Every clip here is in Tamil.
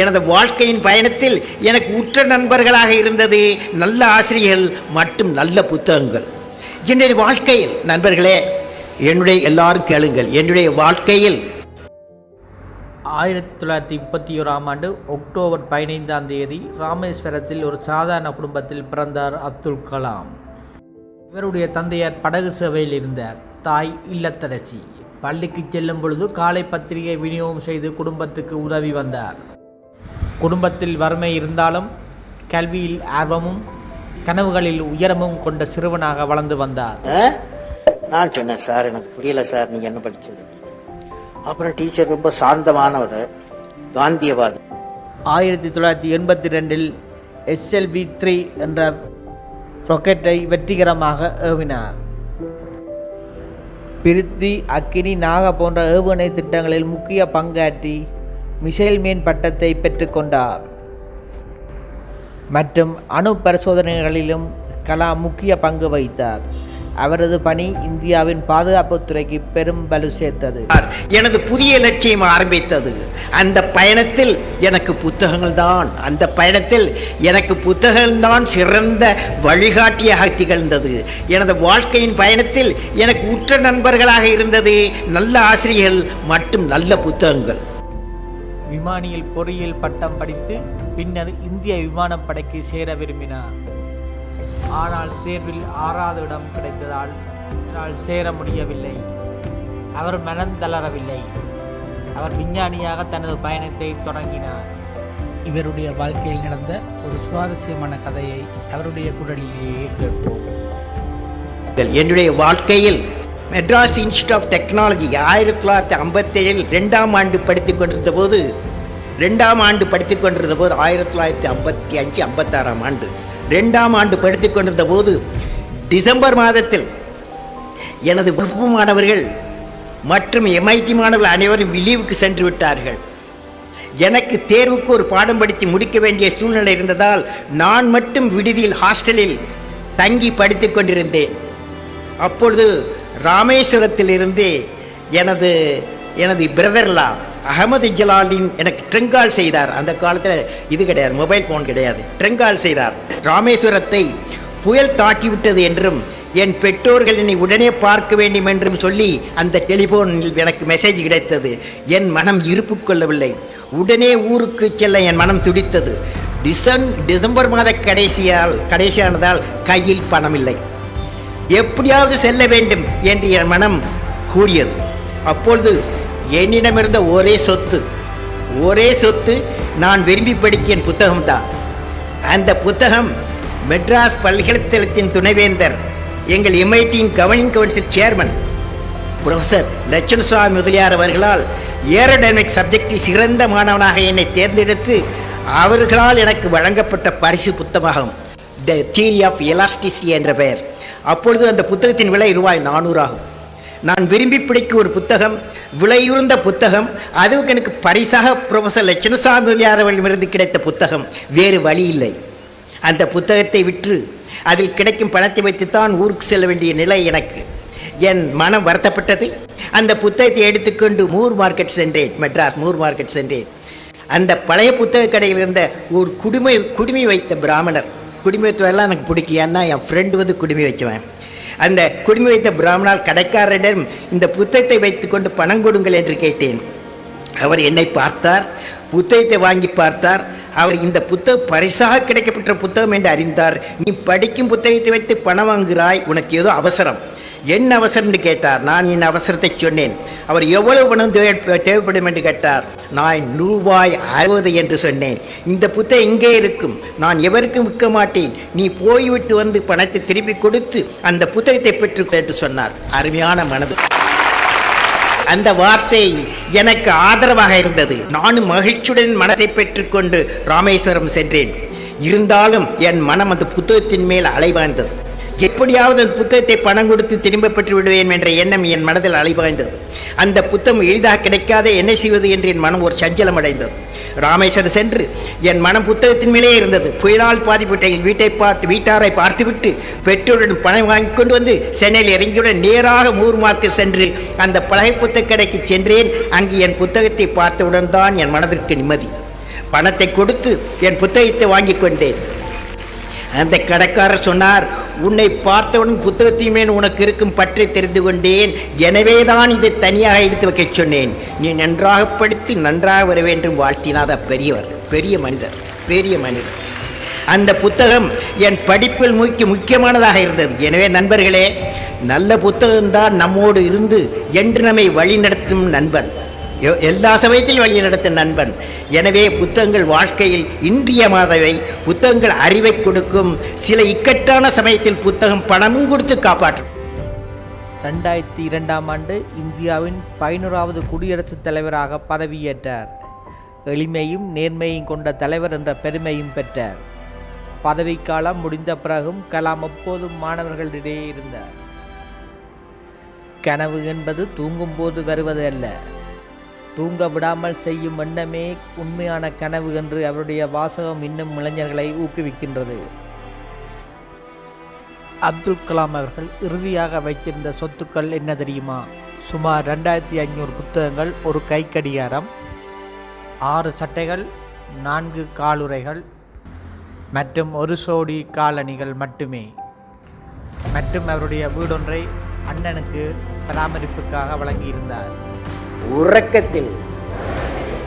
எனது வாழ்க்கையின் பயணத்தில் எனக்கு உற்ற நண்பர்களாக இருந்தது நல்ல ஆசிரியர்கள் மற்றும் நல்ல புத்தகங்கள். என்னுடைய வாழ்க்கையில் நண்பர்களே என்னுடைய எல்லாரும் கேளுங்கள். என்னுடைய வாழ்க்கையில் ஆயிரத்தி தொள்ளாயிரத்தி முப்பத்தி ஓராம் ஆண்டு அக்டோபர் பதினைந்தாம் தேதி ராமேஸ்வரத்தில் ஒரு சாதாரண குடும்பத்தில் பிறந்தார் அப்துல் கலாம். இவருடைய தந்தையார் படகு சேவையில் இருந்தார் தாய் இல்லத்தரசி. பள்ளிக்கு செல்லும் பொழுது காலை பத்திரிகை விநியோகம் செய்து குடும்பத்துக்கு உதவி வந்தார். குடும்பத்தில் வறுமை இருந்தாலும் கல்வியில் ஆர்வமும் கனவுகளில் உயரமும் கொண்ட சிறுவனாக வளர்ந்து வந்தார். நான் சொன்னேன் சார் எனக்கு புரியல சார் நீங்க என்ன படிச்சது அப்புறம் டீச்சர் ரொம்ப சாந்தமானவர் காந்தியவாதி. ஆயிரத்தி தொள்ளாயிரத்தி எண்பத்தி ரெண்டில் எஸ்எல்வி த்ரீ என்ற ராக்கெட்டை வெற்றிகரமாக ஏவினார். பிரித்தி அக்கினி நாக போன்ற ஏவுகணை திட்டங்களில் முக்கிய பங்காற்றி மிசைல் மீன் பட்டத்தை பெற்றுக்கொண்டார். மற்றும் அணு பரிசோதனைகளிலும் கலாம் முக்கிய பங்கு வகித்தார். அவரது பணி இந்தியாவின் பாதுகாப்புத் துறைக்கு பெரும் வலு சேர்த்தது. எனது புதிய லட்சியம் ஆரம்பித்தது. அந்த பயணத்தில் எனக்கு புத்தகங்கள் தான் அந்த பயணத்தில் எனக்கு புத்தகங்கள் தான் சிறந்த வழிகாட்டியாக திகழ்ந்தது. எனது வாழ்க்கையின் பயணத்தில் எனக்கு உற்ற நண்பர்களாக இருந்தது. நல்ல ஆசிரியர்கள் மற்றும் நல்ல புத்தகங்கள். விமானியில் பொறியியல் பட்டம் படித்து பின்னர் இந்திய விமானப்படைக்கு சேர விரும்பினார். ஆனால் தேர்வில் ஆறாவது இடம் கிடைத்ததால் என்னால் சேர முடியவில்லை. அவர் மனம் தளரவில்லை. அவர் விஞ்ஞானியாக தனது பயணத்தை தொடங்கினார். இவருடைய வாழ்க்கையில் நடந்த ஒரு சுவாரஸ்யமான கதையை அவருடைய குரலிலேயே கேட்போம். என்னுடைய வாழ்க்கையில் மெட்ராஸ் இன்ஸ்டியூட் ஆஃப் டெக்னாலஜி ஆயிரத்தி தொள்ளாயிரத்தி ஐம்பத்தேழில் ரெண்டாம் ஆண்டு படித்துக் கொண்டிருந்த போது ரெண்டாம் ஆண்டு படித்துக் கொண்டிருந்த போது ஆயிரத்தி தொள்ளாயிரத்தி ஐம்பத்தி அஞ்சு ஐம்பத்தாறாம் ஆண்டு ரெண்டாம் ஆண்டு படித்துக் கொண்டிருந்த போது டிசம்பர் மாதத்தில் எனது வகுப்பு மாணவர்கள் மற்றும் எம்ஐடி மாணவர்கள் அனைவரும் விலீவுக்கு சென்று விட்டார்கள். எனக்கு தேர்வுக்கு ஒரு பாடம் படித்து முடிக்க வேண்டிய சூழ்நிலை இருந்ததால் நான் மட்டும் விடுதியில் ஹாஸ்டலில் தங்கி படித்துக் கொண்டிருந்தேன். அப்பொழுது ராமேஸ்வரத்திலிருந்து எனது எனது பிரதர்லா அகமது ஜலாலின் எனக்கு ட்ரெங்கால் செய்தார். அந்த காலத்தில் இது கிடையாது மொபைல் ஃபோன் கிடையாது. ட்ரெங்கால் செய்தார். ராமேஸ்வரத்தை புயல் தாக்கிவிட்டது என்றும் என் பெற்றோர்கள் என்னை உடனே பார்க்க வேண்டும் என்றும் சொல்லி அந்த டெலிஃபோனில் எனக்கு மெசேஜ் கிடைத்தது. என் மனம் இருப்பு கொள்ளவில்லை. உடனே ஊருக்கு செல்ல என் மனம் துடித்தது. டிசன் டிசம்பர் மாத கடைசியால் கடைசியானதால் கையில் பணம் இல்லை எப்படியாவது செல்ல வேண்டும் என்று என் மனம் கூறியது. அப்பொழுது என்னிடமிருந்த ஒரே சொத்து ஒரே சொத்து நான் விரும்பி படிக்க என் புத்தகம்தான். அந்த புத்தகம் மெட்ராஸ் பல்கலைக்கழகத்தின் துணைவேந்தர் எங்கள் எம்ஐடியின் governing council chairman professor Lakshanaswami Mudaliar அவர்களால் ஏரோடைனமிக் சப்ஜெக்டில் சிறந்த மாணவனாக என்னை தேர்ந்தெடுத்து அவர்களால் எனக்கு வழங்கப்பட்ட பரிசு புத்தகம் த தியரி ஆஃப் எலாஸ்டிசிட்டி என்ற பெயர். அப்பொழுது அந்த புத்தகத்தின் விலை ரூபாய் நானூறு ஆகும். நான் விரும்பி பிடிக்கும் ஒரு புத்தகம் விலையுறந்த புத்தகம் அதுவும் எனக்கு பரிசாக ப்ரொஃபஸர் லட்சணசாமி அவர்களிடமிருந்து கிடைத்த புத்தகம். வேறு வழி இல்லை. அந்த புத்தகத்தை விற்று அதில் கிடைக்கும் பணத்தை வைத்துத்தான் ஊருக்கு செல்ல வேண்டிய நிலை எனக்கு. என் மனம் வருத்தப்பட்டது. அந்த புத்தகத்தை எடுத்துக்கொண்டு மூர் மார்க்கெட் சென்றேன். மெட்ராஸ் மூர் மார்க்கெட் சென்றேன். அந்த பழைய புத்தக கடையில் இருந்த ஒரு குடுமை குடுமி வைத்த பிராமணர். குடுமி வைத்தவெல்லாம் எனக்கு பிடிக்கும் ஏன்னா என் ஃப்ரெண்டு வந்து குடுமி வச்சுவேன் அந்த குடுமி வைத்த பிராமணர் கடைக்காரரிடம் இந்த புத்தகத்தை வைத்துக்கொண்டு பணம் கொடுங்கள் என்று கேட்டேன். அவர் என்னை பார்த்தார் புத்தகத்தை வாங்கி பார்த்தார். அவர் இந்த புத்தகம் பரிசாக கிடைக்கப்பட்ட புத்தகம் என்று அறிந்தார். நீ படிக்கும் புத்தகத்தை வைத்து பணம் வாங்குகிறாய் உனக்கு ஏதோ அவசரம். என்ன அவசரம் என்று கேட்டார். நான் என் அவசரத்தை சொன்னேன். அவர் எவ்வளவு பணம் தேவைப்படும் என்று கேட்டார். நான் ரூபாய் அறுபது என்று சொன்னேன். இந்த புத்தகம் இங்கே இருக்கும். நான் எவருக்கும் விற்க மாட்டேன். நீ போய்விட்டு வந்து பணத்தை திருப்பி கொடுத்து அந்த புத்தகத்தை பெற்றுக்கொள் என்று சொன்னார். அருமையான மனது. அந்த வார்த்தை எனக்கு ஆதரவாக இருந்தது. நானும் மகிழ்ச்சியுடன் மனத்தை பெற்றுக்கொண்டு ராமேஸ்வரம் சென்றேன். இருந்தாலும் என் மனம் அந்த புத்தகத்தின் மேல் அலைவாய்ந்தது. எப்படியாவது அந்த புத்தகத்தை பணம் கொடுத்து திரும்ப பெற்று விடுவேன் என்ற எண்ணம் என் மனதில் அலைவாய்ந்தது அந்த புத்தகம் எளிதாக கிடைக்காத என்ன செய்வது என்று என் மனம் ஒரு சஞ்சலம் அடைந்தது. ராமேஸ்வரம் சென்று என் மனம் புத்தகத்தின் மேலே இருந்தது. புயலால் பாதிப்பட்ட என் வீட்டை பார்த்து வீட்டாரை பார்த்துவிட்டு பெற்றோருடன் பணம் வாங்கி கொண்டு வந்து சென்னையில் இறங்கியுடன் நேராக மூர்மார்க்கு சென்று அந்த பழகை புத்தக கடைக்கு சென்றேன். அங்கு என் புத்தகத்தை பார்த்தவுடன் தான் என் மனதிற்கு நிம்மதி. பணத்தை கொடுத்து என் புத்தகத்தை வாங்கி கொண்டேன். அந்த கடைக்காரர் சொன்னார் உன்னை பார்த்தவுடன் புத்தகத்தின் மேல் உனக்கு இருக்கும் பற்றி தெரிந்து கொண்டேன். எனவே தான் இதை தனியாக எடுத்து வைக்கச் சொன்னேன். நீ நன்றாக படித்து நன்றாக வர வேண்டும் வாழ்த்தினார் பெரியவர். பெரிய மனிதர் பெரிய மனிதர். அந்த புத்தகம் என் படிப்பில் முக்கிய முக்கியமானதாக இருந்தது. எனவே நண்பர்களே நல்ல புத்தகம்தான் நம்மோடு இருந்து என்று நம்மை வழிநடத்தும் நண்பன். எல்லா சமயத்திலும் வழி நடத்தும் நண்பன். எனவே புத்தகங்கள் வாழ்க்கையில் இன்றியமாதவை புத்தகங்கள் அறிவை கொடுக்கும். சில இக்கட்டான சமயத்தில் புத்தகம் பணமும் கொடுத்து காப்பாற்றும். ரெண்டாயிரத்தி இரண்டாம் ஆண்டு இந்தியாவின் பதினோராவது குடியரசுத் தலைவராக பதவியேற்றார். எளிமையும் நேர்மையும் கொண்ட தலைவர் என்ற பெருமையும் பெற்றார். பதவிக்காலம் முடிந்த பிறகும் கலாம் எப்போதும் மாணவர்களிடையே இருந்தார். கனவு என்பது தூங்கும்போது வருவது அல்ல. தூங்க விடாமல் செய்யும் எண்ணமே உண்மையான கனவு என்று அவருடைய வாசகம் இன்னும் இளைஞர்களை ஊக்குவிக்கின்றது. அப்துல் கலாம் அவர்கள் இறுதியாக வைத்திருந்த சொத்துக்கள் என்ன தெரியுமா? சுமார் ரெண்டாயிரத்தி ஐநூறு புத்தகங்கள் ஒரு கைக்கடிகாரம் ஆறு சட்டைகள் நான்கு காலுறைகள் மற்றும் ஒரு சோடி காலணிகள் மட்டுமே. மற்றும் அவருடைய வீடொன்றை அண்ணனுக்கு பராமரிப்புக்காக வழங்கியிருந்தார். உறக்கத்தில்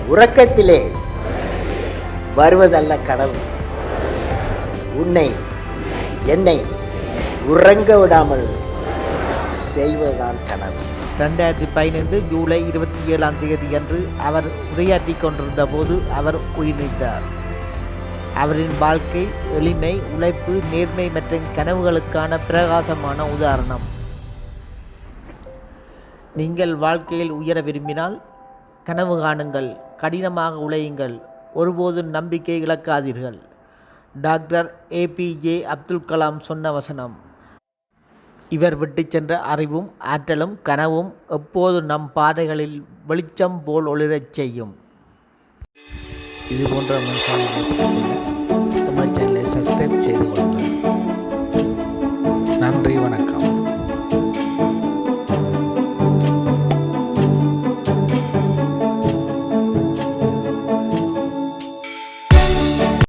உறக்கத்திலே வருவதல்ல கனவு உன்னை என்னை உறங்க விடாமல் செய்வதுதான் கனவு ரெண்டாயிரத்தி பதினைந்து ஜூலை இருபத்தி ஏழாம் தேதி அன்று அவர் உரையாற்றி கொண்டிருந்த போது அவர் உயிர் நீத்தார் அவரின் வாழ்க்கை எளிமை உழைப்பு நேர்மை மற்றும் கனவுகளுக்கான பிரகாசமான உதாரணம். நீங்கள் வாழ்க்கையில் உயர விரும்பினால் கனவு காணுங்கள் கடினமாக உழையுங்கள் ஒருபோதும் நம்பிக்கை இழக்காதீர்கள். டாக்டர் ஏபிஜே அப்துல் கலாம் சொன்ன வசனம். இவர் விட்டு சென்ற அறிவும் ஆற்றலும் கனவும் எப்போது நம் பாதைகளில் வெளிச்சம் போல் ஒளிரச் செய்யும். இது போன்ற சேனலை சப்ஸ்கிரைப் செய்து கொள்ளுங்கள். நன்றி வணக்கம்.